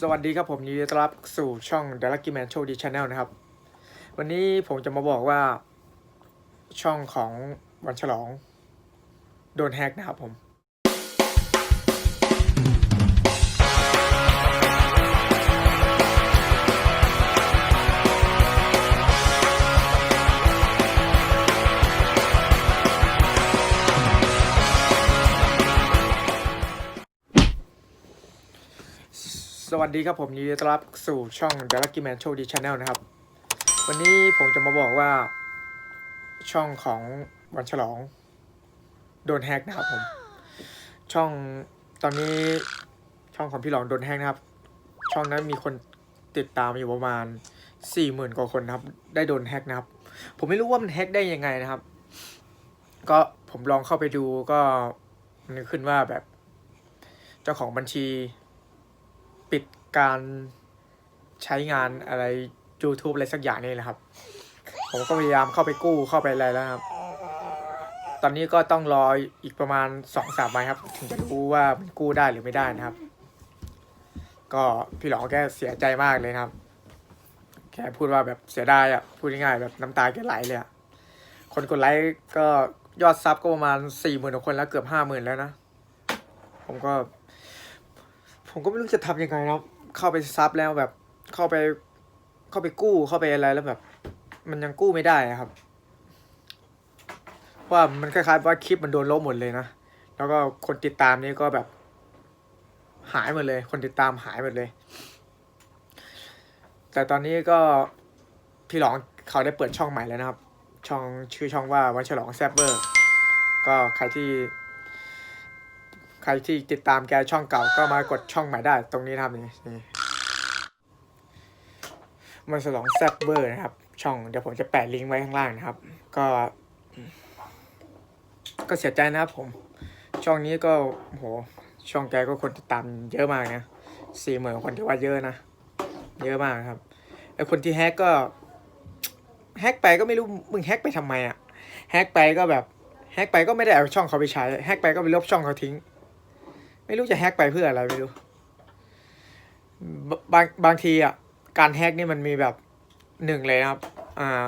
สวัสดีครับผมยินดีต้อนรับสู่ช่อง The Lucky Man Show D Channel นะครับ วันนี้ผมจะมาบอกว่าช่องของวันฉลอง โดนแฮกนะครับผม วัสดีครับผมยินดีต้อนรับสู่ช่อง The Lucky Man Show D Channel นะครับ วันนี้ผมจะมาบอกว่า ช่องของวันฉลอง โดนแฮกนะครับผม ช่องตอนนี้ช่องของพี่หลองโดนแฮกนะครับ ช่องนั้นมีคนติดตามอยู่ประมาณสี่หมื่นกว่าคนนะครับ ได้โดนแฮกนะครับ ผมไม่รู้ว่ามันแฮกได้ยังไงนะครับ ก็ผมลองเข้าไปดูก็มันขึ้นว่าแบบ เจ้าของบัญชี ปิดการใช้งานอะไร YouTube อะไรสักอย่างนี่แหละครับ ผมก็พยายามเข้าไปกู้เข้าไปอะไรแล้วครับ ตอนนี้ก็ต้องรออีกประมาณสองสามวันครับ ถึงจะรู้ว่ามันกู้ได้หรือไม่ได้นะครับ ก็พี่หลองแกเสียใจมากเลยครับ แกพูดว่าแบบเสียดายอะ พูดง่ายๆแบบน้ำตาแกไหลเลยอะ คนกดไลค์ก็ยอดซับก็ประมาณสี่หมื่นคนแล้วเกือบห้าหมื่นแล้วนะ ผมก็ ผมก็ไม่รู้จะทำยังไงนะครับเข้าไปซับแล้วแบบ เข้าไป เข้าไปกู้เข้าไปอะไรแล้วแบบ มันยังกู้ไม่ได้ครับ ว่ามันคล้ายๆว่าคลิปมันโดนลบหมดเลยนะแล้วก็คนติดตามนี่ก็แบบ หายหมดเลย คนติดตามหายหมดเลย แต่ตอนนี้ก็พี่หลองเขาได้เปิดช่องใหม่แล้วนะครับ ช่องชื่อช่องว่าวันฉลองแซบเบอร์ ก็ใครที่ ใครที่ติดตามแกช่องเก่าก็มากดช่องใหม่ได้ ตรงนี้นะครับนี่นี่มันฉลองแซบเบอร์นะครับ ช่องเดี๋ยวผมจะแปะลิงก์ไว้ข้างล่างนะครับ ก็ ก็เสียใจนะครับผม ช่องนี้ก็โหช่องแกก็คนติดตามเยอะมากนะสี่หมื่นคนที่ว่าเยอะนะ เยอะมากครับไอคนที่แฮกก็แฮกไปก็ไม่รู้มึงแฮกไปทำไมอะแฮกไปก็แบบแฮกไปก็ไม่ได้เอาช่องเขาไปใช้แฮกไปก็ไปลบช่องเขาทิ้ง ไม่รู้จะแฮกไปเพื่ออะไรไม่รู้บางบางทีอะการแฮกนี่มันมีแบบหนึ่งเลยนะครับ อ่า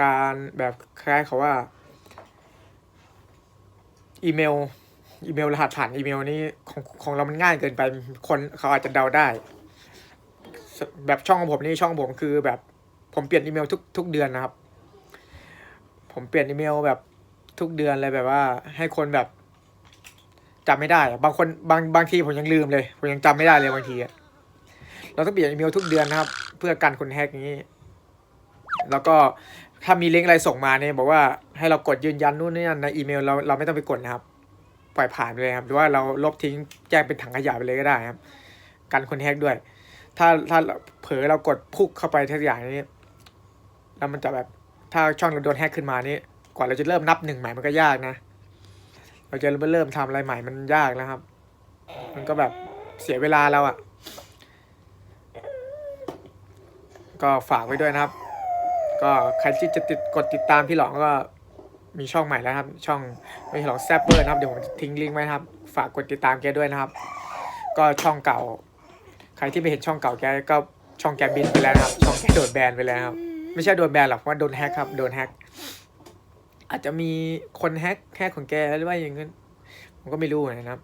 การแบบคล้ายเขาว่า อีเมล อีเมลรหัสผ่านอีเมลนี่ของของเรามันง่ายเกินไป คนเขาอาจจะเดาได้ แบบช่องของผมนี่ช่องผมคือแบบผมเปลี่ยนอีเมลทุกทุกเดือนนะครับ ผมเปลี่ยนอีเมลแบบทุกเดือนเลยแบบว่า ให้คนแบบ จำไม่ได้ บางคนบางบางทีผมยังลืมเลย ผมยังจำไม่ได้เลยบางทีเราต้องเปลี่ยนอีเมลทุกเดือนนะครับ เพื่อกันคนแฮกอย่างนี้ แล้วก็ถ้ามีลิงก์อะไรส่งมาเนี่ยบอกว่าให้เรากดยืนยันนู่นนี่นั่นในอีเมลเราเราไม่ต้องไปกดนะครับ ปล่อยผ่านไปเลยครับหรือว่าเราลบทิ้งแจ้งเป็นถังขยะไปเลยก็ได้ครับ กันคนแฮกด้วย ถ้าถ้าเผลอเรากดพุกเข้าไปทุกอย่างนี้แล้วมันจะแบบถ้าช่องเราโดนแฮกขึ้นมานี่กว่าเราจะเริ่มนับหนึ่งใหม่มันก็ยากนะ เราจะเริ่มทำอะไรใหม่มันยากนะครับ มันก็แบบเสียเวลาเราอะ่ะ ก็ฝากไว้ด้วยนะครับ ก็ใครที่จะติดกดติดตามพี่หลองก็มีช่องใหม่แล้วครับ ช่องไม่หลองแซบเบอร์นะครับ เดี๋ยวผมทิ้งลิงก์ไว้นะครับ ฝากกดติดตามแกด้วยนะครับ ก็ช่องเก่า ใครที่ไม่เห็นช่องเก่าแกก็ช่องแกบินไปแล้วครับ ช่องแกโดนแบนไปแล้วครับ ไม่ใช่โดนแบนหรอกเพราะว่าโดนแฮกครับ โดนแฮก อาจจะมีคนแฮกแฮกของแกหรือว่าอย่างนั้นผมก็ไม่รู้นะครับ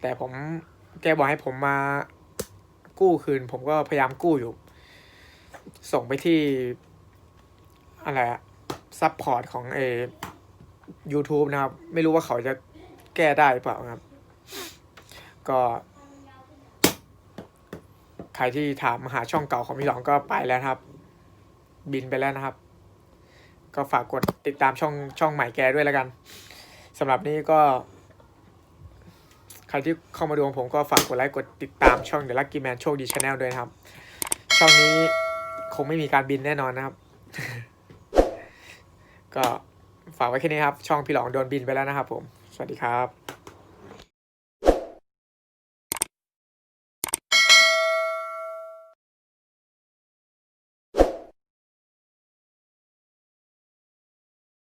แต่ผมแกบอกให้ผมมากู้คืน ผมก็พยายามกู้อยู่ ส่งไปที่ อะไรอะซัพพอร์ตของเอ YouTube นะครับ ไม่รู้ว่าเขาจะแก้ได้เปล่าครับ ก็ ใครที่ถามหาช่องเก่าของพี่หลองก็ไปแล้วครับ บินไปแล้วนะครับ ก็ฝากกดติดตามช่องช่องใหม่แกด้วยแล้วกันสำหรับนี้ก็ ใครที่เข้ามาดูของผมก็ฝากกดไลค์กดติดตามช่องเดลักกี้แมนโชคดีชาแนลด้วยนะครับ ช่องนี้คงไม่มีการบินแน่นอนนะครับ ก็ฝากไว้แค่นี้ครับ ช่องพี่หลองโดนบินไปแล้วนะครับผม สวัสดีครับ